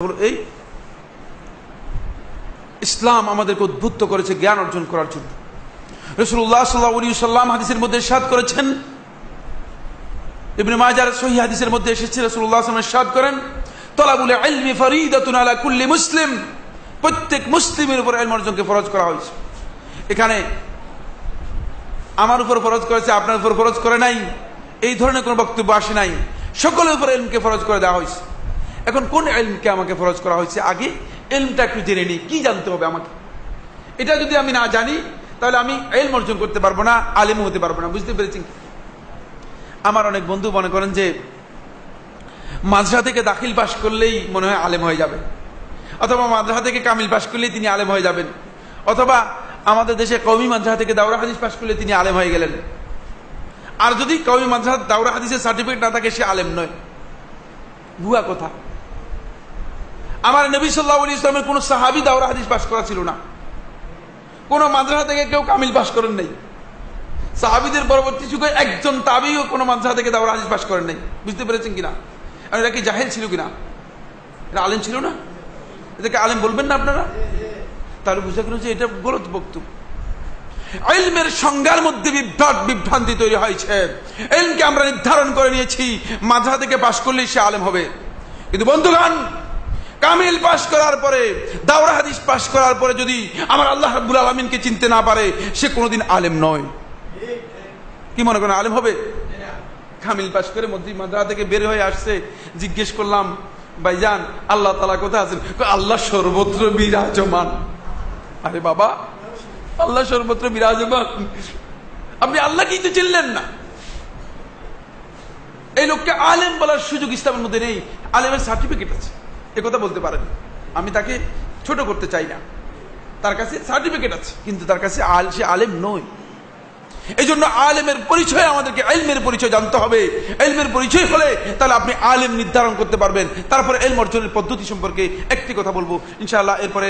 এই ইসলাম আমাদেরকে উদ্বুদ্ধ করেছে, জ্ঞান অর্জন করার জন্য। রসুল্লাহ সাল্লাহ হাদিসের মধ্যে সাদ করেছেন। ইবনে মাজার সহি হাদিসের মধ্যে এসেছে রসুল্লাহ সাদ করেন ফরিদাতুন আলা কুল্লি মুসলিম। প্রত্যেক মুসলিমের উপর ইলম অর্জনকে ফরজ করা হয়েছে। এখানে আমার উপর ফরজ করেছে, আপনার উপর ফরজ করে নাই, এই ধরনের কোনো বক্তব্য আসে নাই। সকলের উপর এলমকে ফরজ করে দেওয়া হয়েছে। এখন কোন এলমকে আমাকে ফরজ করা হয়েছে আগে? এলমটা একটু জেনে নিই, কি জানতে হবে আমাকে? এটা যদি আমি না জানি, তাহলে আমি এলম অর্জন করতে পারব না আলেম হতে পারব না, বুঝতে পেরেছি আমার অনেক বন্ধু মনে করেন যে, মাদ্রাসা থেকে দাখিল পাশ করলেই মনে হয় আলেম হয়ে যাবে। অথবা মাদ্রাসা থেকে কামিল পাশ করলেই তিনি আলেম হয়ে যাবেন। অথবা আমাদের দেশে কৌমি মাদ্রাসা থেকে দাউরা হাদিস পাশ করলে তিনি আলেম হয়ে গেলেন। আর যদি কৌমি মাদ্রাসা দাউরা হাদিসের সার্টিফিকেট না থাকে, সে আলেম নয়। ভুয়া কথা। আমার নবী সাল্লাহ আলী ইসলামের কোন সাহাবি দাওরা হাদিস পাশ করা ছিল না। কোন মাদ্রাসা থেকে কেউ কামিল পাশ করেন নাই। সাহাবিদের পরবর্তী যুগে একজন তাবিও কোন মাদ্রাসা থেকে দাওরা হাদিস পাশ করেন নাই। বুঝতে পেরেছেন কিনা? এটা কি জাহেল ছিল কিনা? এটা আলেম ছিল না? এটাকে আলেম বলবেন না আপনারা? তাহলে বুঝতে গেল যে এটা গলত বক্তব্য। এলমের সংজ্ঞার মধ্যে বিভ্রাট বিভ্রান্তি তৈরি হয়েছে। এলমকে আমরা নির্ধারণ করে নিয়েছি। মাদ্রাসা থেকে পাশ করলেই সে আলেম হবে। কিন্তু বন্ধুগান কামিল পাশ করার পরে, দাওরা হাদিস পাশ করার পরে যদি আমার আল্লাহ রাব্বুল আলমিনকে চিনতে না পারে, সে কোনোদিন আলেম নয়। কি মনে করেন, আলেম হবে? কামিল পাশ করে মধ্যে মাদ্রা থেকে বের হয়ে আসছে, জিজ্ঞেস করলাম, ভাইজান, আল্লাহ তালা কোথায় আছেন? আল্লাহ সর্বত্র বিরাজমান। আরে বাবা, আল্লাহ সর্বত্র বিরাজমান। আপনি আল্লাহ কি তো চিনলেন না। এই লোককে আলেম বলার সুযোগ ইসলামের মধ্যে নেই। আলেমের সার্টিফিকেট আছে। কথা বলতে পারেন। আমি তাকে ছোট করতে চাই না। তার কাছে সার্টিফিকেট আছে, কিন্তু তার কাছে আল, সে আলেম নয়। এই জন্য আলেমের পরিচয় আমাদেরকে এলমের পরিচয় জানতে হবে। এলমের পরিচয় হলে তাহলে আপনি আলেম নির্ধারণ করতে পারবেন। তারপরে এলম অর্জনের পদ্ধতি সম্পর্কে একটি কথা বলব। ইনশাআল্লাহ এরপরে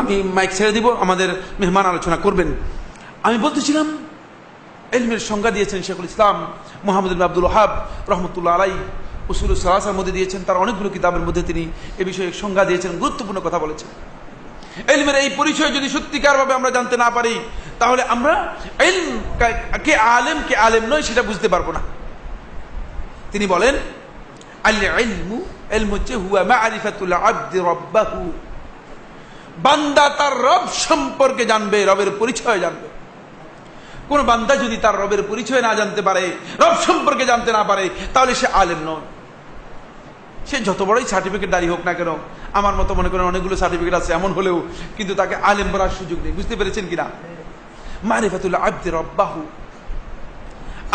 আমি মাইক ছেড়ে দিব, আমাদের মেহমান আলোচনা করবেন। আমি বলতেছিলাম, এলমের সংজ্ঞা দিয়েছেন শেখুল ইসলাম মোহাম্মদ আব্দুল হাব রহমতুল্লাহ আলাই উসুল সালাসার মধ্যে দিয়েছেন, তার অনেকগুলো কিতাবের মধ্যে তিনি এ বিষয়ে সংজ্ঞা দিয়েছেন, গুরুত্বপূর্ণ কথা বলেছেন। এলমের এই পরিচয় যদি সত্যিকার ভাবে আমরা জানতে না পারি, তাহলে আমরা কে আলেম কে আলেম নয়, সেটা বুঝতে পারব না। তিনি বলেন এলম হচ্ছে বান্দা তার রব সম্পর্কে জানবে, রবের পরিচয় জানবে। কোন বান্দা যদি তার রবের পরিচয় না জানতে পারে, রব সম্পর্কে জানতে না পারে, তাহলে সে আলেম নয়। সে যত বড়ই সার্টিফিকেট দাঁড়িয়ে হোক না কেন, আমার মতো মনে করেন অনেকগুলো সার্টিফিকেট আছে, এমন হলেও কিন্তু তাকে আলেম বলার সুযোগ নেই। বুঝতে পেরেছেন কিনা? মারিফাতুল্লাহ আব্দে রব্বাহু।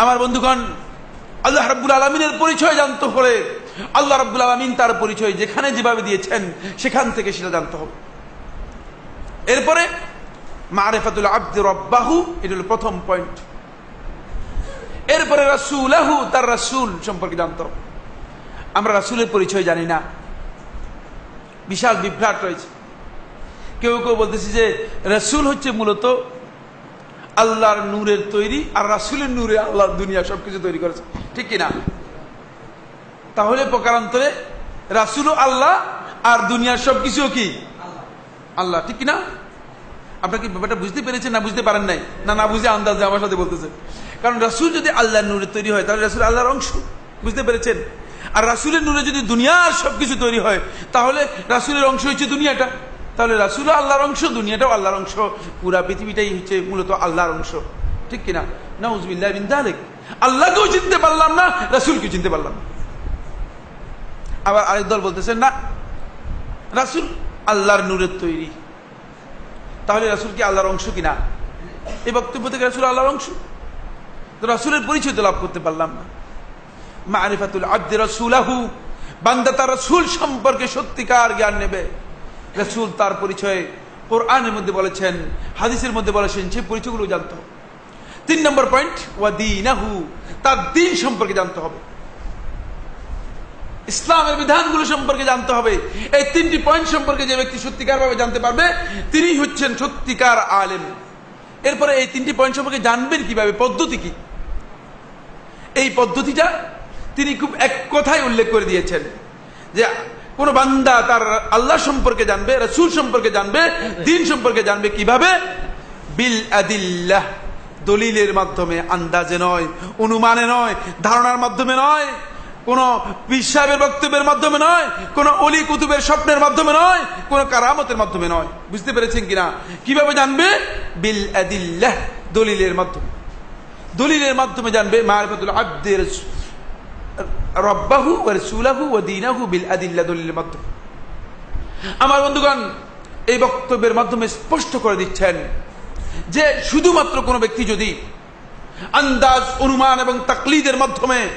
আমার বন্ধুগণ, আল্লাহ রাব্বুল আলমিনের পরিচয় জানতে হলে আল্লাহ রাব্বুল আলমিন তার পরিচয় যেখানে যেভাবে দিয়েছেন, সেখান থেকে সেটা জানতে হবে। এরপরে, মারেফাতুল আব্দে রব্বাহু, এটা হলো প্রথম পয়েন্ট এরপরে রাসুল আহু তার রাসুল সম্পর্কে জানতে হবে। আমরা রাসুলের পরিচয় জানি না। বিশাল বিভ্রাট রয়েছে। কেউ কেউ বলতেছে যে রাসুল হচ্ছে মূলত আল্লাহর নূরের তৈরি আর রাসুলের নূরে আল্লাহর দুনিয়া সবকিছু তৈরি করেছে। ঠিক কিনা? তাহলে প্রকারান্তরে রাসুলও আল্লাহ আর দুনিয়ার সবকিছু কি? আল্লাহ, ঠিক কিনা? আপনার কি ব্যাপারটা বুঝতে পেরেছেন না বুঝতে পারেন নাই? না না বুঝে আন্দাজে আমার সাথে বলতেছে। কারণ রাসুল যদি আল্লাহর নূরে তৈরি হয়, তাহলে রাসুল আল্লাহর অংশ। বুঝতে পেরেছেন? আর রাসুলের নূরে যদি দুনিয়ার সবকিছু তৈরি হয়, তাহলে রাসুলের অংশ হচ্ছে দুনিয়াটা। তাহলে রাসুল আল্লাহর অংশ, দুনিয়াটাও আল্লাহর অংশ। পুরা পৃথিবীটাই হচ্ছে মূলত আল্লাহর অংশ। ঠিক কিনা? না উজবিল্লাহ বিন্দালেক আল্লাহকেও চিনতে পারলাম না, রাসুলকেও চিনতে পারলাম আবার আরেক দল বলতেছেন না, রাসুল আল্লাহর নূরের তৈরি। তাহলে রাসুল কি আল্লাহর অংশ কিনা? এই বক্তব্য থেকে রাসুল আল্লাহর অংশ। তো রাসুলের পরিচয় তো লাভ করতে পারলাম না। মারিফাতুল আব্দে রসুলাহু। বান্দা তার রসুল সম্পর্কে সত্যিকার জ্ঞান নেবে। রসুল তার পরিচয় কোরআনের মধ্যে বলেছেন, হাদিসের মধ্যে বলেছেন সেই পরিচয়গুলো জানতে হবে। তিন নম্বর পয়েন্ট তার দিন সম্পর্কে জানতে হবে। ইসলামের বিধানগুলো সম্পর্কে জানতে হবে। এই তিনটি পয়েন্ট সম্পর্কে যে ব্যক্তি সত্যিকার ভাবে জানতে পারবে, তিনি হচ্ছেন সত্যিকার আলেম। এরপরে এই তিনটি পয়েন্ট সম্পর্কে জানবেন কীভাবে, পদ্ধতি কি? এই পদ্ধতিটা তিনি খুব এক কথায় উল্লেখ করে দিয়েছেন যে কোন বান্দা তার আল্লাহ সম্পর্কে জানবে, রসুল সম্পর্কে জানবে, দিন সম্পর্কে জানবে কীভাবে? বিল আদিল্লাহ, দলিলের মাধ্যমে, আন্দাজে নয়, অনুমানে নয়, ধারণার মাধ্যমে নয়, কোন বিশ্বাবের বক্তব্যের মাধ্যমে নয়, কোন অলি কুতুবের স্বপ্নের মাধ্যমে নয়, কোন কারামতের মাধ্যমে নয়। বুঝতে পেরেছেন কিনা? কীভাবে জানবে? বিল আদিল্লাহ, দলিলের মাধ্যমে। দলিলের মাধ্যমে জানবে মারফতুল আব্দের রব্বাহু ও মাধ্যমে আমার বন্ধুগণ, এই বক্তব্যের মাধ্যমে স্পষ্ট করে দিচ্ছেন যে শুধুমাত্র কোনো ব্যক্তি যদি আন্দাজ, অনুমান এবং তাকলিদের মাধ্যমে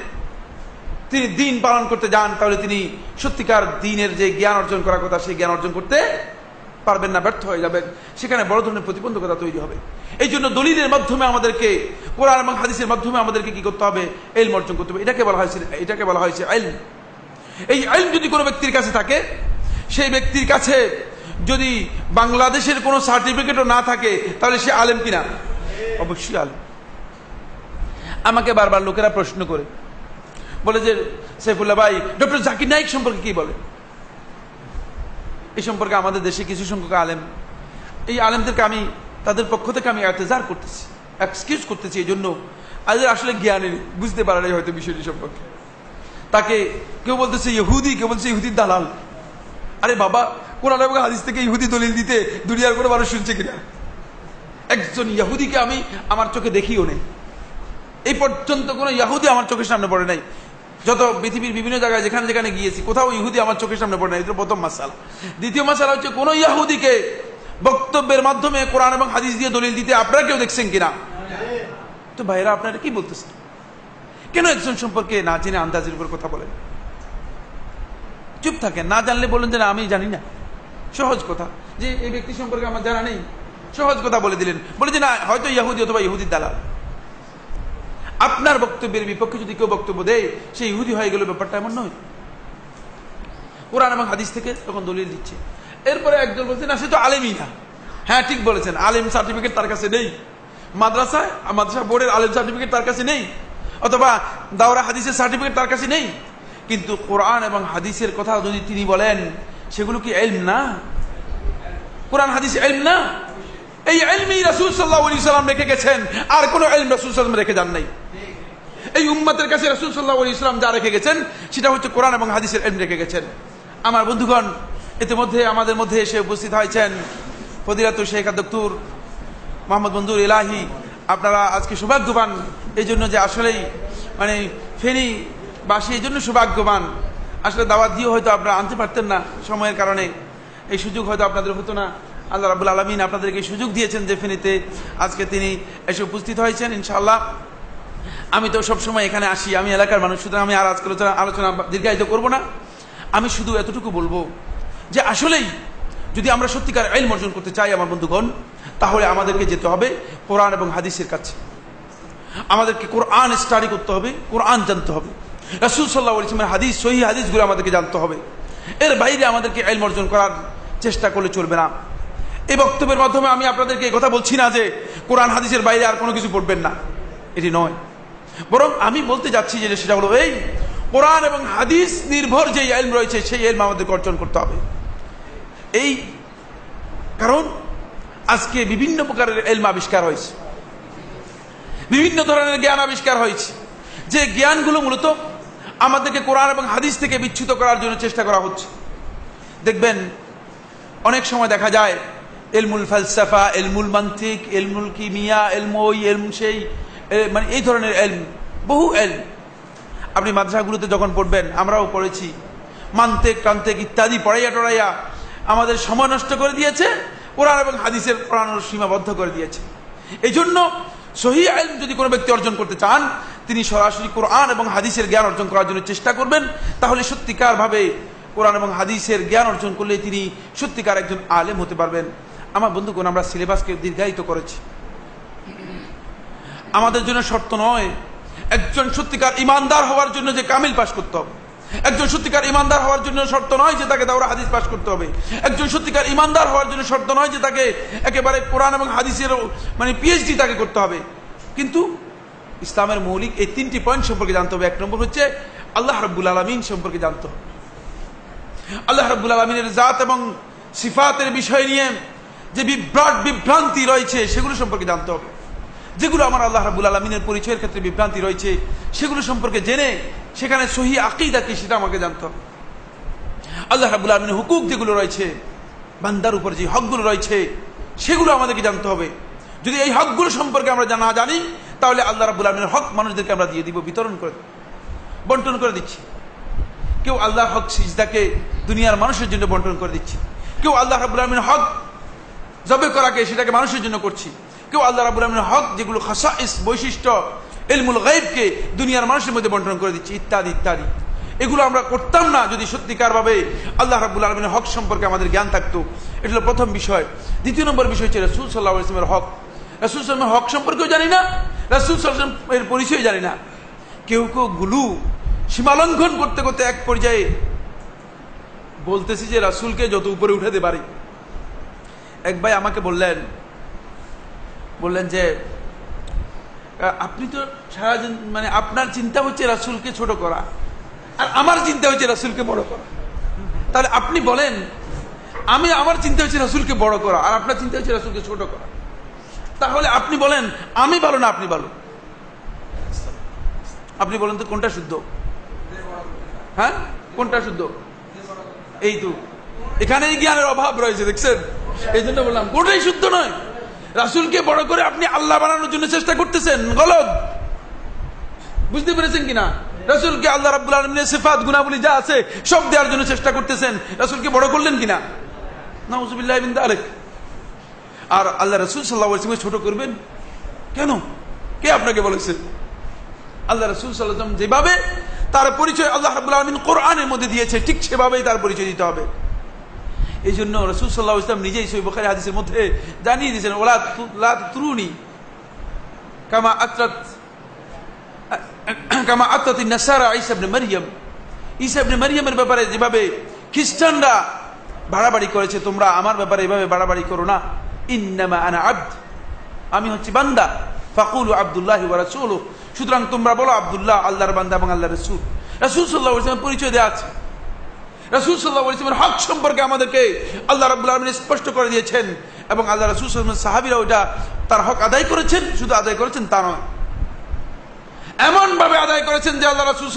তিনি দিন পালন করতে যান, তাহলে তিনি সত্যিকার দিনের যে জ্ঞান অর্জন করার কথা, সেই জ্ঞান অর্জন করতে পারবেন না, ব্যর্থ হয়ে যাবেন। সেখানে বড় ধরনের প্রতিবন্ধকতা তৈরি হবে। এই জন্য দলিলের মাধ্যমে আমাদেরকে, কোরআন এবং হাদিসের মাধ্যমে আমাদেরকে কি করতে হবে? এল অর্জন করতে হবে। এটাকে বলা হয়েছে, এটাকে বলা হয়েছে আইল এই আইল যদি কোনো ব্যক্তির কাছে থাকে, সেই ব্যক্তির কাছে যদি বাংলাদেশের কোনো সার্টিফিকেটও না থাকে, তাহলে সে আলেম কিনা? অবশ্যই আলেম। আমাকে বারবার লোকেরা প্রশ্ন করে। বলে যে, সাইফুল্লাহ ভাই, ডক্টর জাকির নাইক সম্পর্কে কি বলে? এই সম্পর্কে আমাদের দেশে কিছু সংখ্যক আলেম। এই আলেমদেরকে আমি, তাদের পক্ষ থেকে আমি এতেজার করতেছি এক্সকিউজ করতেছি। এই জন্য আদের আসলে জ্ঞানে, বুঝতে পারে নাই হয়তো বিষয়টি সম্পর্কে। তাকে কেউ বলতেছে ইহুদি, কেউ বলছে ইহুদির দালাল। আরে বাবা, কোরআন এবং হাদিস থেকে ইহুদি দলিল দিতে দুনিয়ার কোনো মানুষ শুনছে কিনা? একজন ইহুদিকে আমি আমার চোখে দেখিও নেই। এই পর্যন্ত কোনো ইহুদি আমার চোখের সামনে পড়ে নাই। যত পৃথিবীর বিভিন্ন জায়গায় যেখানে যেখানে গিয়েছি, কোথাও ইহুদি আমার চোখের সামনে পড়ে না এটা প্রথম মাসালা। দ্বিতীয় মাসালা হচ্ছে, কোন ইয়াহুদিকে বক্তব্যের মাধ্যমে কোরআন এবং হাদিস দিয়ে দলিল দিতে আপনারা কেউ দেখছেন কিনা? তো ভাইরা আপনারা কি বলতেছেন? কেন একজন সম্পর্কে না জেনে আন্দাজের উপর কথা বলেন? চুপ থাকেন, না জানলে বলেন যে, না, আমি জানি না। সহজ কথা। যে এই ব্যক্তি সম্পর্কে আমার জানা নেই, সহজ কথা বলে দিলেন। বলে যে, না, হয়তো ইহুদি অথবা ইহুদির দালাল। আপনার বক্তব্যের বিপক্ষে যদি কেউ বক্তব্য দেয়, সে ইহুদি হয়ে গেল ব্যাপারটা এমন নয়। কোরআন এবং হাদিস থেকে তখন দলিল দিচ্ছে। এরপরে একজন বলছে, না, সে তো আলেমই না। হ্যাঁ ঠিক বলেছেন, আলেম সার্টিফিকেট তার কাছে নেই। মাদ্রাসায়, মাদ্রাসা বোর্ডের আলেম সার্টিফিকেট তার কাছে নেই। অথবা দাওরা হাদিসের সার্টিফিকেট তার কাছে নেই। কিন্তু কোরআন এবং হাদিসের কথা যদি তিনি বলেন, সেগুলো কি এলম না? কোরআন, হাদিস এলম না? এই এলমি রাসুল সাল্লাহ সাল্লাম রেখে গেছেন। আর কোন এলম রাসুল সাল্লাম রেখে যান নাই। এই উম্মাতের কাছে রাসুল সাল্লাহ ইসলাম যা রেখে গেছেন, সেটা হচ্ছে কোরআন এবং হাদিসের এলম রেখে গেছেন। আমার বন্ধুগণ, ইতিমধ্যে আমাদের মধ্যে এসে উপস্থিত হয়েছেন ফদিরাত শেখ দক্তুর মোহাম্মদ বন্ধুর এলাহি আপনারা আজকে সৌভাগ্যবান। এই জন্য যে আসলেই মানে ফেনী বাসী, এই জন্য সৌভাগ্যবান। আসলে দাওয়াত দিয়ে হয়তো আপনারা আনতে পারতেন না সময়ের কারণে। এই সুযোগ হয়তো আপনাদের হতো না। আল্লাহ রাবুল আলমিন আপনাদেরকে সুযোগ দিয়েছেন যে ফেনীতে আজকে তিনি এসে উপস্থিত হয়েছেন, ইনশাআল্লাহ। আমি তো সবসময় এখানে আসি, আমি এলাকার মানুষ, সুতরাং আমি আর আজকে আলোচনা দীর্ঘায়িত করব না। আমি শুধু এতটুকু বলব যে আসলেই যদি আমরা সত্যিকার আইল অর্জন করতে চাই আমার বন্ধুগণ, তাহলে আমাদেরকে যেতে হবে কোরআন এবং হাদিসের কাছে। আমাদেরকে কোরআন স্টাডি করতে হবে, কোরআন জানতে হবে। রাসুল সাল্লাহ ইসলামের হাদিস সহি হাদিসগুলো আমাদেরকে জানতে হবে। এর বাইরে আমাদেরকে আইল অর্জন করার চেষ্টা করলে চলবে না। এই বক্তব্যের মাধ্যমে আমি আপনাদেরকে কথা বলছি না যে কোরআন, হাদিসের বাইরে আর কোনো কিছু পড়বেন না। এটি নয়। বরং আমি বলতে যাচ্ছি যে সেটা হলো এই কোরআন এবং হাদিস নির্ভর যে এলম রয়েছে, সেই এলম আমাদের অর্জন করতে হবে। এই কারণ আজকে বিভিন্ন প্রকারের এলম আবিষ্কার হয়েছে। বিভিন্ন ধরনের জ্ঞান আবিষ্কার হয়েছে। যে জ্ঞানগুলো মূলত আমাদেরকে কোরআন এবং হাদিস থেকে বিচ্ছুত করার জন্য চেষ্টা করা হচ্ছে। দেখবেন, অনেক সময় দেখা যায়, এলমুল ফালসাফা, এলমুল মান্তিক, এলমুল কিমিয়া এলম ওই এলম সেই মানে এই ধরনের এলম, বহু এলম। আপনি মাদ্রাসাগুলোতে যখন পড়বেন, আমরাও পড়েছি। মান্তেক টান্তেক ইত্যাদি পড়াইয়া টড়াইয়া আমাদের সময় নষ্ট করে দিয়েছে, কোরআন এবং হাদিসের পড়ানোর সীমাবদ্ধ করে দিয়েছে। এই জন্য সহি আইন যদি কোনো ব্যক্তি অর্জন করতে চান, তিনি সরাসরি কোরআন এবং হাদিসের জ্ঞান অর্জন করার জন্য চেষ্টা করবেন। তাহলে সত্যিকারভাবে কোরআন এবং হাদিসের জ্ঞান অর্জন করলে তিনি সত্যিকার একজন আলেম হতে পারবেন। আমার বন্ধুগণ, আমরা সিলেবাসকে দীর্ঘায়িত করেছি। আমাদের জন্য শর্ত নয়। একজন সত্যিকার ইমানদার হওয়ার জন্য যে কামিল পাশ করতে হবে। একজন সত্যিকার ইমানদার হওয়ার জন্য শর্ত নয় যে তাকে দাওরা হাদিস পাশ করতে হবে। একজন সত্যিকার ইমানদার হওয়ার জন্য শর্ত নয় যে তাকে একেবারে কোরআন এবং হাদিসের মানে পিএইচডি তাকে করতে হবে। কিন্তু ইসলামের মৌলিক এই তিনটি পয়েন্ট সম্পর্কে জানতে হবে। এক নম্বর হচ্ছে আল্লাহ রব্বুল আলমিন সম্পর্কে জানতে হবে। আল্লাহ রাব্বুল আলমিনের জাত এবং সিফাতের বিষয় নিয়ে যে বিভ্রাট বিভ্রান্তি রয়েছে, সেগুলো সম্পর্কে জানতে হবে। যেগুলো আমার আল্লাহ রাবুল আলমিনের পরিচয়ের ক্ষেত্রে বিভ্রান্তি রয়েছে, সেগুলো সম্পর্কে জেনে সেখানে সহি আকিদা কি সেটা আমাকে জানতে হবে। আল্লাহ রাবুল আলমিনের হুকুক যেগুলো রয়েছে, বান্দার উপর যে হকগুলো রয়েছে, সেগুলো আমাদেরকে জানতে হবে। যদি এই হকগুলো সম্পর্কে আমরা না জানি, তাহলে আল্লাহ রাবুল আলমিনের হক মানুষদেরকে আমরা দিয়ে দিব, বিতরণ করে বন্টন করে দিচ্ছি। কেউ আল্লাহর হক সিজদাকে দুনিয়ার মানুষের জন্য বন্টন করে দিচ্ছে। কেউ আল্লাহ রাবুল আলমিনের হক জবে করাকে সেটাকে মানুষের জন্য করছি। কেউ আল্লাহ রাবুল আলমিনের হক, যেগুলো খাসাইস, বৈশিষ্ট্য এলমুল গাইবকে দুনিয়ার মানুষের মধ্যে বন্টন করে দিচ্ছি, ইত্যাদি ইত্যাদি। এগুলো আমরা করতাম না যদি সত্যিকার ভাবে আল্লাহ রাবুল আলমিনের হক সম্পর্কে আমাদের জ্ঞান থাকতো। এটা হলো প্রথম বিষয়। দ্বিতীয় নম্বর বিষয় হচ্ছে রসুল সাল্লাহ ইসলামের হক। রসুল সাল্লামের হক সম্পর্কেও জানি না, রসুল সাল্লাম এর পরিচয় জানি না। কেউ কেউ গুলু, সীমালঙ্ঘন করতে করতে এক পর্যায়ে বলতেছি যে রাসুলকে যত উপরে উঠাতে পারি। এক ভাই আমাকে বললেন বললেন যে আপনি তো সারাদিন মানে আপনার চিন্তা হচ্ছে রাসুলকে ছোট করা, আর আমার চিন্তা হচ্ছে রাসুলকে বড় করা। তাহলে আপনি বলেন, আমি আমার চিন্তা হচ্ছে রাসুলকে বড় করা, আর আপনার চিন্তা হচ্ছে রাসুলকে ছোট করা। তাহলে আপনি বলেন, আমি ভালো না আপনি ভালো? আপনি বলেন তো কোনটা শুদ্ধ? হ্যাঁ? কোনটা শুদ্ধ? এই তো। এখানেই জ্ঞানের অভাব রয়েছে, দেখছেন? এই জন্য বললাম, কোনটাই শুদ্ধ নয়। রাসুলকে বড় করে আপনি আল্লাহ বানানোর জন্য চেষ্টা করতেছেন। গলত বুঝতে পেরেছেন কিনা? রাসুলকে আল্লাহ রাবুল আলমিনের সেফাত গুনাবলী যা আছে, সব দেওয়ার জন্য চেষ্টা করতেছেন। রাসুলকে বড় করলেন কিনা? আরেক আর আল্লাহ রসুল সাল্লাহ ছোট করবেন? কেন? কে আপনাকে বলেছে? আল্লাহ রসুল সাল্লাম যেভাবে তার পরিচয় আল্লাহ রাবুল আলমিন কোরআনের মধ্যে দিয়েছে, ঠিক সেভাবেই তার পরিচয় দিতে হবে। এই জন্য রসুল সাল্লাহ ইসলাম নিজেই সই বখারি হাদিসের মধ্যে জানিয়ে দিয়েছেন, ওলা লা তুরুনি কামা আত্রাত, কামা নাসারা ইসাবনে মারিয়াম ইসাবনে মারিয়ামের ব্যাপারে যেভাবে খ্রিস্টানরা বাড়াবাড়ি করেছে, তোমরা আমার ব্যাপারে এভাবে বাড়াবাড়ি করো না। ইন্নামা আনা আব্দ, আমি হচ্ছি বান্দা। ফাকুল আবদুল্লাহ রাসুল সুতরাং তোমরা বলো আবদুল্লাহ আল্লাহর বান্দা এবং আল্লাহ রসুল। রসুল সাল্লাহ ইসলামের পরিচয় দেওয়া আছে। রসুল সাল্লাহ হক সম্পর্কে আমাদেরকে আল্লাহ রাবুল্লাহ আলমিন স্পষ্ট করে দিয়েছেন এবং আল্লাহ রসুল সাল্লামের সাহাবিরা ওটা তার হক আদায় করেছেন, শুধু আদায় করেছেন তা নয়। এমন ভাবে আদায় করেছেন যে আল্লাহ রসুল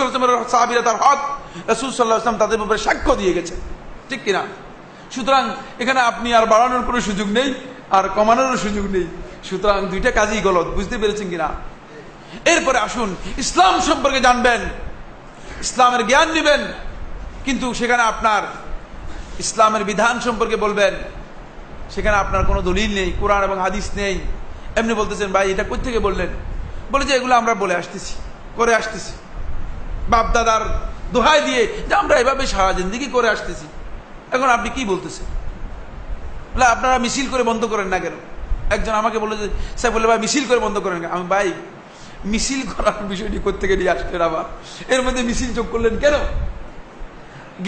সাহাবিরা তার হক রসুল সাল্লাহ ইসলাম তাদের ব্যাপারে সাক্ষ্য দিয়ে গেছেন ঠিক কিনা? সুতরাং এখানে আপনি আর বাড়ানোর কোনো সুযোগ নেই, আর কমানোরও সুযোগ নেই। সুতরাং দুইটা কাজই গলত, বুঝতে পেরেছেন কিনা? এরপরে আসুন, ইসলাম সম্পর্কে জানবেন। ইসলামের জ্ঞান নেবেন। কিন্তু সেখানে আপনার ইসলামের বিধান সম্পর্কে বলবেন, সেখানে আপনার কোনো দলিল নেই, কোরআন এবং হাদিস নেই। এমনি বলতেছেন, ভাই, এটা কোথেকে বললেন? বলে যে, এগুলো আমরা বলে আসতেছি, করে আসতেছি। বাপ দাদার দোহাই দিয়ে যে আমরা এভাবে সারা জিন্দিগি করে আসতেছি। এখন আপনি কি বলতেছেন? বলে, আপনারা মিছিল করে বন্ধ করেন না কেন? একজন আমাকে বলল যে, স্যার, বলে, ভাই, মিছিল করে বন্ধ করেন আমি, ভাই, মিছিল করার বিষয়টি কোথেকে নিয়ে আসলেন আবার? এর মধ্যে মিছিল যোগ করলেন কেন?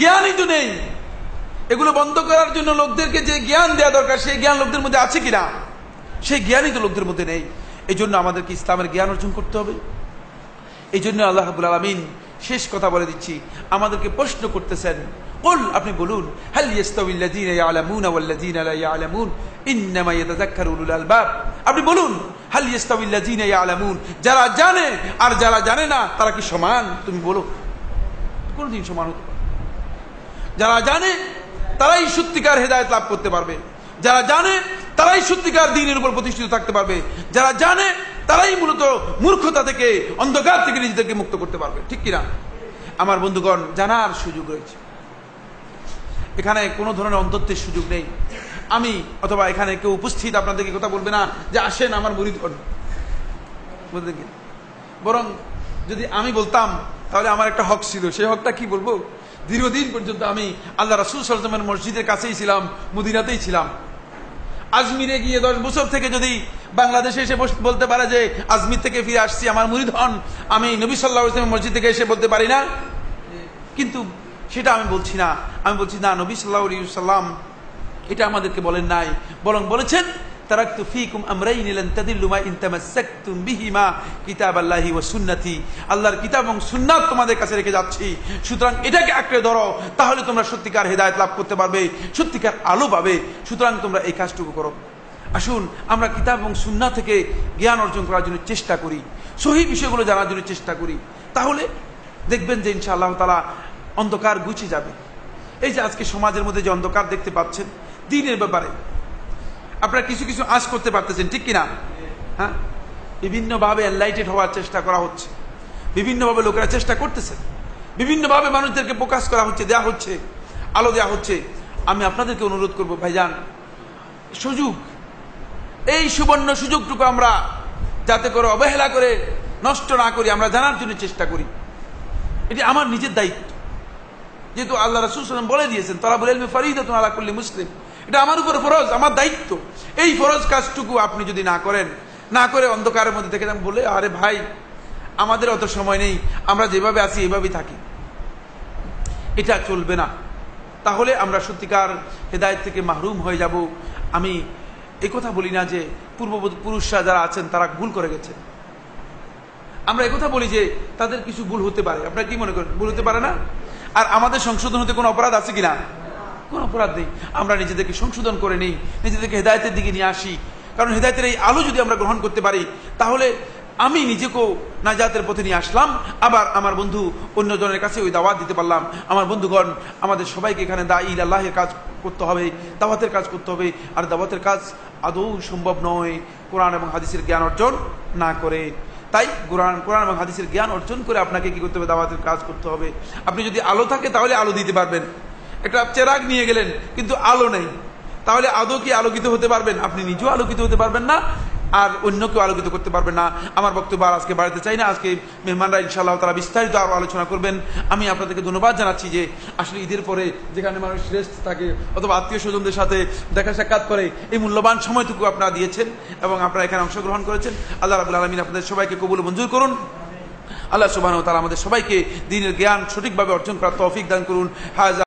জ্ঞানই তো নেই এগুলো বন্ধ করার জন্য লোকদেরকে যে জ্ঞান দেওয়া দরকার সেই জ্ঞান লোকদের মধ্যে আছে কিনা সেই জ্ঞানই তো লোকদের মধ্যে নেই এই জন্য আমাদেরকে ইসলামের জ্ঞান অর্জন করতে হবে এই জন্য আল্লাহ রাবুল আলমিন শেষ কথা বলে দিচ্ছি আমাদেরকে প্রশ্ন করতেছেন قل আপনি বলুন هل يستوي الذين يعلمون والذين لا يعلمون انما يتذكر اولو الالباب আপনি বলুন هل يستوي الذين يعلمون যারা জানে আর যারা জানে না তারা কি সমান তুমি বলো কোনদিন সমান হতে পারে যারা জানে, তারাই সত্যিকার হেদায়ত লাভ করতে পারবে। যারা জানে, তারাই সত্যিকার দিনের উপর প্রতিষ্ঠিত থাকতে পারবে। যারা জানে, তারাই মূলত মূর্খতা থেকে, অন্ধকার থেকে নিজেদেরকে মুক্ত করতে পারবে। ঠিক কিনা? আমার বন্ধুগণ, জানার সুযোগ রয়েছে। এখানে কোনো ধরনের অন্তত্বের সুযোগ নেই। আমি অথবা এখানে কেউ উপস্থিত, আপনাদেরকে কথা বলবে না যে, আসেন আমার কি? বরং যদি আমি বলতাম, তাহলে আমার একটা হক ছিল। সেই হকটা কি বলব? দীর্ঘদিন পর্যন্ত আমি আল্লাহ রাসুল সাল্লামের মসজিদের কাছেই ছিলাম, মদিনাতেই ছিলাম। আজমিরে গিয়ে দশ বছর থেকে যদি বাংলাদেশে এসে বলতে পারে যে আজমির থেকে ফিরে আসছি, আমার মুরিদ হন, আমি নবী সাল্লাহ ইসলামের মসজিদ থেকে এসে বলতে পারি না। কিন্তু সেটা আমি বলছি না। আমি বলছি, না, নবী সাল্লাহ সাল্লাম এটা আমাদেরকে বলেন নাই। বরং বলেছেন ফীকুম বিহিমা আল্লাহর সুন্নাত তোমাদের কাছে রেখে যাচ্ছি। সুতরাং এটাকে আঁকড়ে ধরো, তাহলে তোমরা সত্যিকার হেদায়েত লাভ করতে পারবে, সত্যিকার আলো পাবে। সুতরাং তোমরা এই কাজটুকু করো। আসুন, আমরা কিতাব এবং সুন্না থেকে জ্ঞান অর্জন করার জন্য চেষ্টা করি, সহি বিষয়গুলো জানার জন্য চেষ্টা করি। তাহলে দেখবেন যে ইনশাআল্লাহ তালা অন্ধকার গুছিয়ে যাবে। এই যে আজকে সমাজের মধ্যে যে অন্ধকার দেখতে পাচ্ছেন, দিনের ব্যাপারে আপনারা কিছু কিছু আশ করতে পারতেছেন, ঠিক কিনা? হ্যাঁ? বিভিন্নভাবে এনলাইটেড হওয়ার চেষ্টা করা হচ্ছে। বিভিন্নভাবে লোকেরা চেষ্টা করতেছে। বিভিন্নভাবে মানুষদেরকে প্রকাশ করা হচ্ছে, দেয়া হচ্ছে, আলো দেওয়া হচ্ছে। আমি আপনাদেরকে অনুরোধ করব, ভাইজান, সুযোগ, এই সুবর্ণ সুযোগটুকু আমরা যাতে করে অবহেলা করে নষ্ট না করি, আমরা জানার জন্য চেষ্টা করি। এটি আমার নিজের দায়িত্ব। যেহেতু আল্লাহ রাসুল বলে দিয়েছেন তারা বলে ফারিদাতুন আলা কুল্লি মুসলিম। এটা আমার উপর ফরজ, আমার দায়িত্ব। এই ফরজ কাজটুকু আপনি যদি না করেন, না করে অন্ধকারের মধ্যে থেকে বলে, আরে ভাই, আমাদের অত সময় নেই, আমরা যেভাবে আছি, এভাবেই থাকি। এটা চলবে না। তাহলে আমরা সত্যিকার হেদায়ত থেকে মাহরুম হয়ে যাব। আমি এই কথা বলি না যে পূর্ব পুরুষরা যারা আছেন, তারা ভুল করে গেছে। আমরা একথা বলি যে তাদের কিছু ভুল হতে পারে। আপনারা কি মনে করেন? ভুল হতে পারে না? আর আমাদের সংশোধন হতে কোনো অপরাধ আছে কিনা? কোনো অপরাধ নেই। আমরা নিজেদেরকে সংশোধন করে নিই, নিজেদেরকে হেদায়তের দিকে নিয়ে আসি। কারণ হেদায়তের এই আলো যদি আমরা গ্রহণ করতে পারি, তাহলে আমি নিজেকেও নাজাতের পথে নিয়ে আসলাম, আবার আমার বন্ধু অন্যজনের কাছে ওই দাওয়াত দিতে পারলাম। আমার বন্ধুগণ, আমাদের সবাইকে এখানে দা ইল আল্লাহের কাজ করতে হবে, দাওয়াতের কাজ করতে হবে। আর দাওয়াতের কাজ আদৌ সম্ভব নয়, কোরআন এবং হাদিসের জ্ঞান অর্জন না করে। তাই কোরআন কোরআন এবং হাদিসের জ্ঞান অর্জন করে আপনাকে কি করতে হবে? দাওয়াতের কাজ করতে হবে। আপনি যদি আলো থাকে, তাহলে আলো দিতে পারবেন। একটা চেরাগ নিয়ে গেলেন, কিন্তু আলো নেই। তাহলে আদৌ কি আলোকিত হতে পারবেন? আপনি নিজেও আলোকিত হতে পারবেন না, আর অন্য কেউ আলোকিত করতে পারবেন না। আমার বক্তব্য আর আজকে বাড়াতে চাই না। আজকে মেহমানরা ইনশাল্লাহ তারা বিস্তারিত আরও আলোচনা করবেন। আমি আপনাদেরকে ধন্যবাদ জানাচ্ছি যে আসলে ঈদের পরে যেখানে মানুষ রেস্ট থাকে অথবা আত্মীয় স্বজনদের সাথে দেখা সাক্ষাৎ করে, এই মূল্যবান সময়টুকু আপনারা দিয়েছেন এবং আপনারা এখানে অংশগ্রহণ করেছেন। আল্লাহ রাবুল আলমিন আপনাদের সবাইকে কবুল মঞ্জুর করুন। আল্লাহ সুবাহ তারা আমাদের সবাইকে দিনের জ্ঞান সঠিকভাবে অর্জন করার তৌফিক দান করুন। হাজা